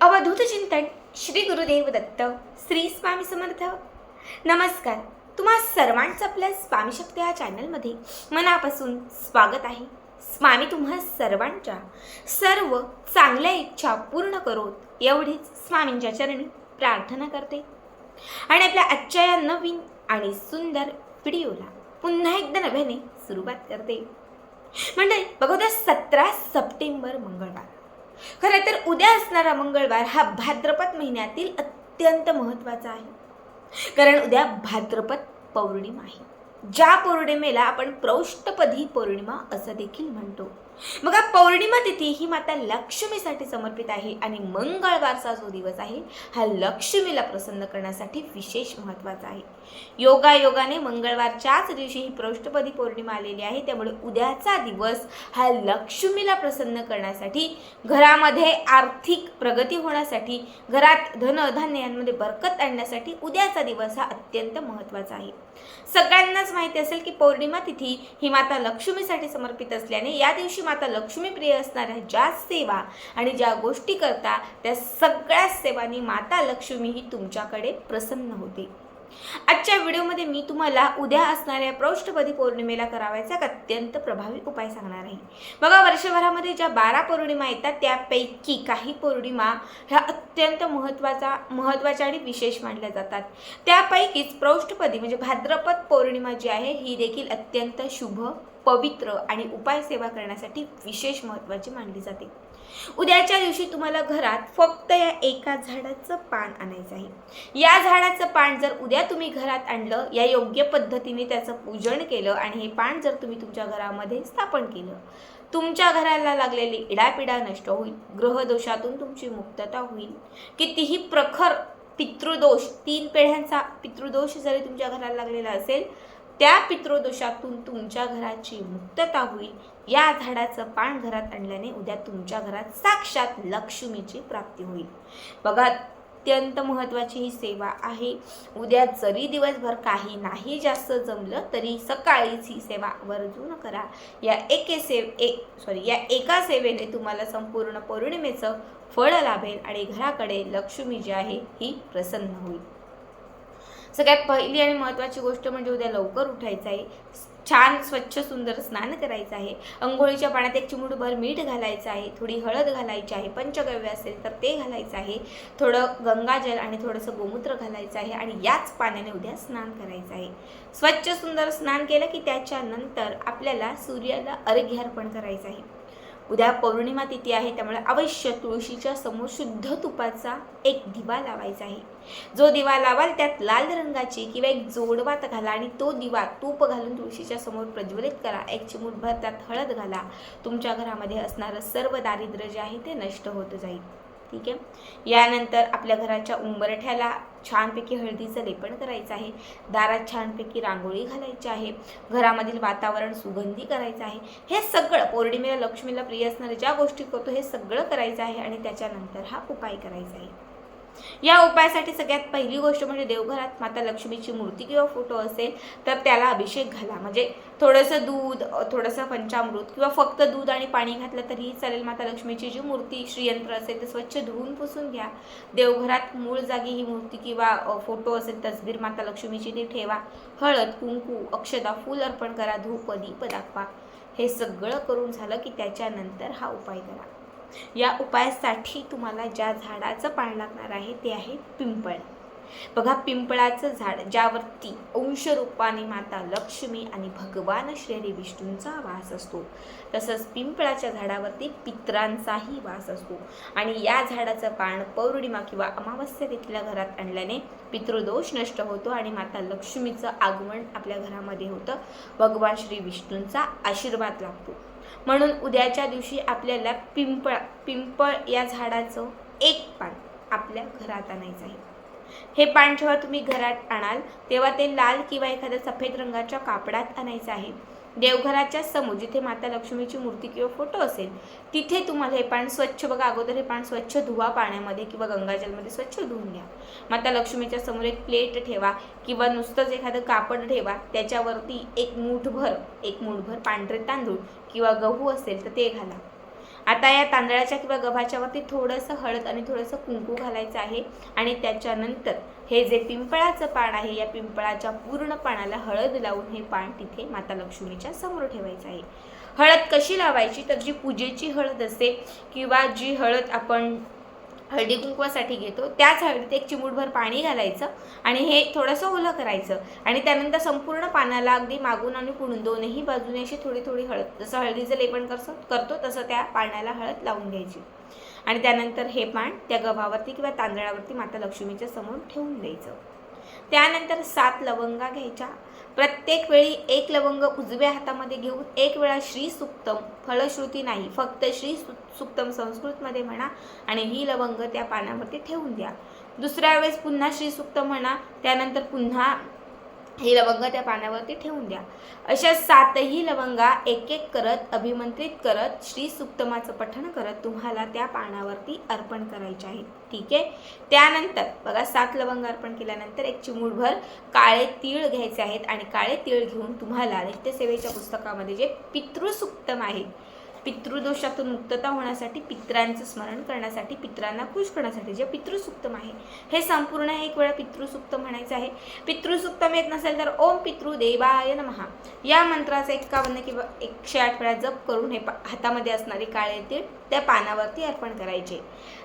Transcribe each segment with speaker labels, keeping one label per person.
Speaker 1: अवधूत चिंतन श्री गुरुदेव दत्त श्री स्वामी समर्थ. नमस्कार. तुम्हा सर्वांचं आपल्या स्वामी शब्द या चॅनलमध्ये मनापासून स्वागत आहे. स्वामी तुम्हा सर्वांच्या सर्व चांगल्या इच्छा पूर्ण करोत एवढीच स्वामींच्या चरणी प्रार्थना करते. आणि आपल्या आजच्या या नवीन आणि सुंदर व्हिडिओला पुन्हा एकदा नव्याने सुरुवात करते. म्हणजे बघा सतरा सप्टेंबर मंगळवार. खरं तर उद्या असणारा मंगळवार हा भाद्रपद महिन्यातील अत्यंत महत्त्वाचा आहे. कारण उद्या भाद्रपद पौर्णिमा आहे. ज्या पौर्णिमेला आपण प्रौष्टपदी पौर्णिमा असं देखील म्हणतो. मग पौर्णिमा तिथी ही माता लक्ष्मीसाठी समर्पित आहे आणि मंगळवारचा जो दिवस आहे हा लक्ष्मीला प्रसन्न करण्यासाठी विशेष महत्त्वाचा आहे. योगा योगाने मंगळवारच्याच दिवशी ही प्रौष्टपदी पौर्णिमा आलेली आहे. त्यामुळे उद्याचा दिवस हा लक्ष्मीला प्रसन्न करण्यासाठी घरामध्ये आर्थिक प्रगती होण्यासाठी घरात धन धान्य यांमध्ये बरकत आणण्यासाठी उद्याचा दिवस हा अत्यंत महत्त्वाचा आहे. सगळ्यांनाच माहिती असेल की पौर्णिमा तिथी ही माता लक्ष्मीसाठी समर्पित असल्याने या दिवशी माता लक्ष्मी प्रिय असणाऱ्या ज्या सेवा आणि ज्या गोष्टी करता त्या सगळ्या सेवांनी माता लक्ष्मी ही तुमच्याकडे प्रसन्न होते. आजच्या व्हिडिओमध्ये मी तुम्हाला उद्या असणाऱ्या प्रौष्ठपदी पौर्णिमेला करावायचा एक अत्यंत प्रभावी उपाय सांगणार आहे. बघा वर्षभरामध्ये ज्या बारा पौर्णिमा येतात त्यापैकी काही पौर्णिमा ह्या अत्यंत महत्त्वाचा महत्त्वाच्या आणि विशेष मानल्या जातात. त्यापैकीच प्रौष्ठपदी म्हणजे भाद्रपद पौर्णिमा जी आहे ही देखील अत्यंत शुभ पवित्र आणि उपाय सेवा करण्यासाठी विशेष महत्त्वाची मानली जाते. उद्याच्या दिवशी तुम्हाला घरात फक्त या एका झाडाचं पान आणायचं आहे. या झाडाचं पान जर उद्या तुम्ही घरात आणलं या योग्य पद्धतीने त्याचं पूजन केलं आणि हे पान जर तुम्ही तुमच्या घरामध्ये स्थापन केलं तुमच्या घराला लागलेली इडापिडा नष्ट होईल ग्रहदोषातून तुमची मुक्तता होईल. कितीही प्रखर पितृदोष तीन पेढ्यांचा पितृदोष जरी तुमच्या घराला लागलेला असेल त्या पितृदोषातून तुमच्या घराची मुक्तता होईल. या झाडाचं पान घरात आणल्याने उद्या तुमच्या घरात साक्षात लक्ष्मीची प्राप्ती होईल. बघा अत्यंत महत्त्वाची ही सेवा आहे. उद्या जरी दिवसभर काही नाही जास्त जमलं तरी सकाळीच ही सेवा आवर्जून करा. या एके सेव एक सॉरी या एका सेवेने तुम्हाला संपूर्ण पौर्णिमेचं फळ लाभेल आणि घराकडे लक्ष्मी जी आहे ही प्रसन्न होईल. सगळ्यात पहिली आणि महत्त्वाची गोष्ट म्हणजे उद्या लवकर उठायचं आहे. छान स्वच्छ सुंदर स्नान करायचं आहे. अंघोळीच्या पाण्यात एक चिमुटभर मीठ घालायचं आहे. थोडी हळद घालायची आहे. पंचगव्य असेल तर ते घालायचं आहे. थोडं गंगाजल आणि थोडंसं गोमूत्र घालायचं आहे आणि याच पाण्याने उद्या स्नान करायचं आहे. स्वच्छ सुंदर स्नान केलं की त्याच्यानंतर आपल्याला सूर्याला अर्घ्य अर्पण करायचं आहे. उद्या पौर्णिमा तिथी आहे त्यामुळे अवश्य तुळशीच्या समोर शुद्ध तुपाचा एक दिवा लावायचा आहे. जो दिवा लावाल त्यात लाल रंगाची किंवा एक जोडवात घाला आणि तो दिवा तूप घालून तुळशीच्या समोर प्रज्वलित करा. एक चिमूटभर त्यात हळद घाला. तुमच्या घरामध्ये असणारं सर्व दारिद्र्य जे आहे ते नष्ट होत जाईल. ठीक आहे? यानंतर आपल्या घराच्या उंबरठ्याला छानपैकी हळदीचं लेपन करायचं आहे. दारात छानपैकी रांगोळी घालायची आहे. घरामधील वातावरण सुगंधी करायचं आहे. हे सगळं पौर्णिमेला लक्ष्मीला प्रिय असणारे ज्या गोष्टी करतो हे सगळं करायचं आहे आणि त्याच्यानंतर हा उपाय करायचा आहे. या उपायासाठी सगळ्यात पहिली गोष्ट म्हणजे देवघरात माता लक्ष्मीची मूर्ती किंवा फोटो असेल तर त्याला अभिषेक घाला. म्हणजे थोडंसं दूध थोडंसं पंचामृत किंवा फक्त दूध आणि पाणी घातलं तरीही चालेल. माता लक्ष्मीची जी मूर्ती श्रीयंत्र असेल ते स्वच्छ धुवून पुसून घ्या. देवघरात मूळ जागी ही मूर्ती किंवा फोटो असेल तसबीर माता लक्ष्मीची ती ठेवा. हळद कुंकू अक्षदा फूल अर्पण करा. धूप दीप दाखवा. हे सगळं करून झालं की त्याच्यानंतर हा उपाय करा. या उपायासाठी तुम्हाला ज्या झाडाचं पान लागणार आहे ते आहे पिंपळ. बघा पिंपळाचं झाड ज्यावरती अंशरूपाने माता लक्ष्मी आणि भगवान श्री विष्णूंचा वास असतो तसंच पिंपळाच्या झाडावरती पित्रांचाही वास असतो. आणि या झाडाचं पान पौर्णिमा किंवा अमावस्या तिथल्या घरात आणल्याने पितृदोष नष्ट होतो आणि माता लक्ष्मीचं आगमन आपल्या घरामध्ये होतं. भगवान श्री विष्णूंचा आशीर्वाद लाभतो. म्हणून उद्याच्या दिवशी आपल्याला पिंपळ पिंपळ या झाडाचं एक पान आपल्या घरात आणायचं आहे. हे पान जेव्हा तुम्ही घरात आणाल तेव्हा ते लाल किंवा एखाद्या सफेद रंगाच्या कापडात आणायचं आहे. देवघराच्या समोर जिथे माता लक्ष्मीची मूर्ती किंवा फोटो असेल तिथे तुम्हाला हे पान स्वच्छ बघा. अगोदर हे पान स्वच्छ धुवा पाण्यामध्ये किंवा गंगाजलमध्ये स्वच्छ धुवून घ्या. माता लक्ष्मीच्या समोर एक प्लेट ठेवा किंवा नुसतंच एखादं कापड ठेवा. त्याच्यावरती एक मूठभर एक मूठभर पांढरे तांदूळ किंवा गहू असेल तर ते घाला. आता या तांदळाच्या किंवा गव्हाच्या वरती थोडंसं हळद आणि थोडंसं कुंकू घालायचं आहे आणि त्याच्यानंतर हे जे पिंपळाचं पान आहे या पिंपळाच्या पूर्ण पानाला हळद लावून हे पान तिथे माता लक्ष्मीच्या समोर ठेवायचं आहे. हळद कशी लावायची? तर जी पूजेची हळद असते किंवा जी हळद आपण हळदी कुंकवासाठी घेतो. त्याच हळदीत एक चिमूटभर पाणी घालायचं आणि हे थोडंसं ओलं करायचं. आणि त्यानंतर संपूर्ण पानाला अगदी मागून आणि पुढून दोनही बाजूने अशी थोडी थोडी हळद जसं हळदीचं लेपण करतो करतो तसं त्या पाण्याला हळद लावून घ्यायची. आणि त्यानंतर हे पान त्या गव्हावरती किंवा तांदळावरती माता लक्ष्मीच्या समोर ठेवून द्यायचं. त्यानंतर सात लवंगा घ्यायच्या प्रत्येक वेळी एक लवंग उजव्या हातामध्ये घेऊन एक वेळा श्री सुक्तम फलश्रुती नाही फक्त श्री सु सुक्तम संस्कृतमध्ये म्हणा आणि ही लवंग त्या पानावरती ठेवून द्या. दुसऱ्या वेळेस पुन्हा श्री सुक्त म्हणा त्यानंतर पुन्हा ही लवंग त्या पानावरती ठेवून द्या. अशा सातही लवंगा एक एक करत अभिमंत्रित करत श्री सुक्तमाचं पठण करत तुम्हाला त्या पानावरती अर्पण करायचे आहे. ठीक आहे? त्यानंतर बघा सात लवंग अर्पण केल्यानंतर एक चिमूटभर काळे तीळ घ्यायचे आहेत. आणि काळे तीळ घेऊन तुम्हाला नित्यसेवेच्या पुस्तकामध्ये जे पितृसुक्तम आहे पितृदोषातून मुक्तता होण्यासाठी पित्रांचं स्मरण करण्यासाठी पित्रांना खुश करण्यासाठी जे पितृसुक्तम आहे. हे संपूर्ण एक वेळा पितृसुक्त म्हणायचं आहे. पितृसुक्तम येत नसेल तर ओम पितृ देवाय नमहा या मंत्राचा एक्कावन्न किंवा एकशे आठ वेळा जप करून हे पा- हातामध्ये असणारे काळे तीळ त्या पानावरती अर्पण करायचे.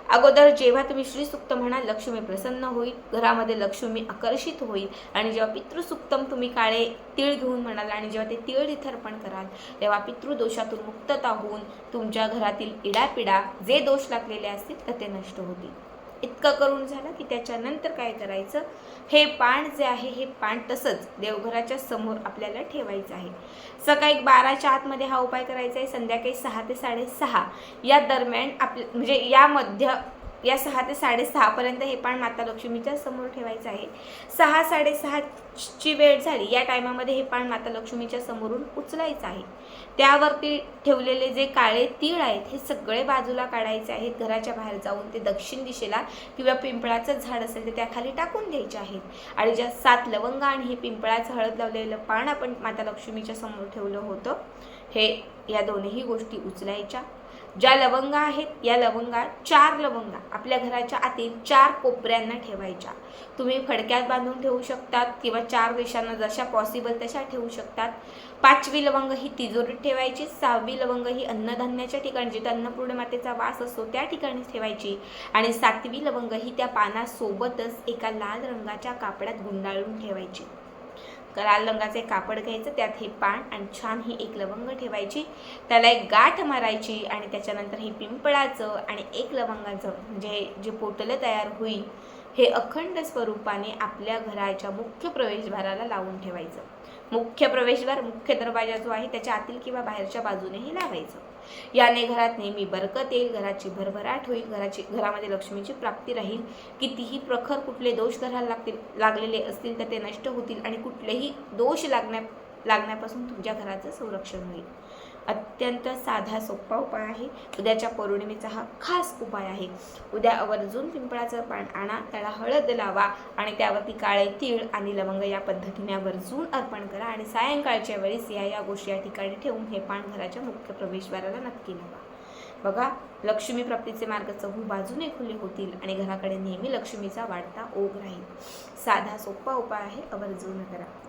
Speaker 1: अगोदर जेव्हा तुम्ही श्रीसुक्त म्हणाल लक्ष्मी प्रसन्न होईल घरामध्ये लक्ष्मी आकर्षित होईल आणि जेव्हा पितृसुक्तम तुम्ही काळे तीळ घेऊन म्हणाल आणि जेव्हा ते तीळ इथं अर्पण कराल तेव्हा पितृदोषातून मुक्तता होऊन तुमच्या घरातील इडापिडा जे दोष लागलेले असतील तर ते नष्ट होतील. इतकं करून झालं की त्याच्यानंतर काय करायचं? हे पान जे आहे हे पान तसंच देवघराच्या समोर आपल्याला ठेवायचं आहे. सकाळी बाराच्या आतमध्ये हा उपाय करायचा आहे. संध्याकाळी सहा ते साडेसहा या दरम्यान आप म्हणजे या मध्य या सहा ते साडेसहापर्यंत हे पान माता लक्ष्मीच्या समोर ठेवायचं आहे. सहा साडेसहाची वेळ झाली या टायमामध्ये हे पान माता लक्ष्मीच्या समोरून उचलायचं आहे. त्यावरती ठेवलेले जे काळे तीळ आहेत हे सगळे बाजूला काढायचे आहेत. घराच्या बाहेर जाऊन ते दक्षिण दिशेला किंवा पिंपळाचं झाड असेल तर त्याखाली टाकून द्यायचे आहेत. आणि ज्या सात लवंग आणि हे पिंपळाचं हळद लावलेलं पान आपण माता लक्ष्मीच्या समोर ठेवलं होतं हे या दोन्ही गोष्टी उचलायच्या. ज्या लवंगा आहेत या लवंगा चार लवंगा आपल्या घराच्या आतील चार कोपऱ्यांना ठेवायच्या. तुम्ही फडक्यात बांधून ठेवू शकतात किंवा चार दिशांना जशा पॉसिबल तशा ठेवू शकतात. पाचवी लवंग ही तिजोरीत ठेवायची सहावी लवंग ही अन्नधान्याच्या ठिकाणी जिथे अन्नपूर्ण मातेचा वास असतो त्या ठिकाणी ठेवायची. आणि सातवी लवंग ही त्या पानासोबतच एका लाल रंगाच्या कापडात गुंडाळून ठेवायची. लाल रंगाचे कापड घ्यायचं त्यात हे पान आणि छान ही एक लवंग ठेवायची. त्याला एक गाठ मारायची आणि त्याच्यानंतर हे पिंपळाचं आणि एक लवंगाचं म्हणजे जे पोटलं तयार होईल हे अखंड स्वरूपाने आपल्या घराच्या मुख्य प्रवेशद्वाराला लावून ठेवायचं. मुख्य प्रवेशद्वार मुख्य दरवाजा जो आहे त्याच्या आतील किंवा बाहेरच्या बाजूनेही लावायचं. याने घरात नेहमी बरकत येईल घराची भरभराट होईल घराची घरामध्ये लक्ष्मीची प्राप्ती राहील. कितीही प्रखर कुठले दोष घराला लागतील लागलेले असतील तर ते नष्ट होतील आणि कुठलेही दोष लागण्या लागण्यापासून तुमच्या घराचं संरक्षण होईल. अत्यंत साधा सोपा उपाय आहे. उद्याच्या पौर्णिमेचा हा खास उपाय आहे. उद्या आवर्जून पिंपळाचं पान आणा त्याला हळद लावा आणि त्यावरती काळे तीळ आणि लवंग या पद्धतीने आवर्जून अर्पण करा आणि सायंकाळच्या वेळेस या या गोष्टी या ठिकाणी ठेवून हे पान घराच्या मुख्य प्रवेशद्वाराला नक्की लावा. बघा लक्ष्मी प्राप्तीचे मार्ग चहू बाजूने खुले होतील आणि घराकडे नेहमी लक्ष्मीचा वाढता ओघ राहील. साधा सोपा उपाय आहे आवर्जून करा.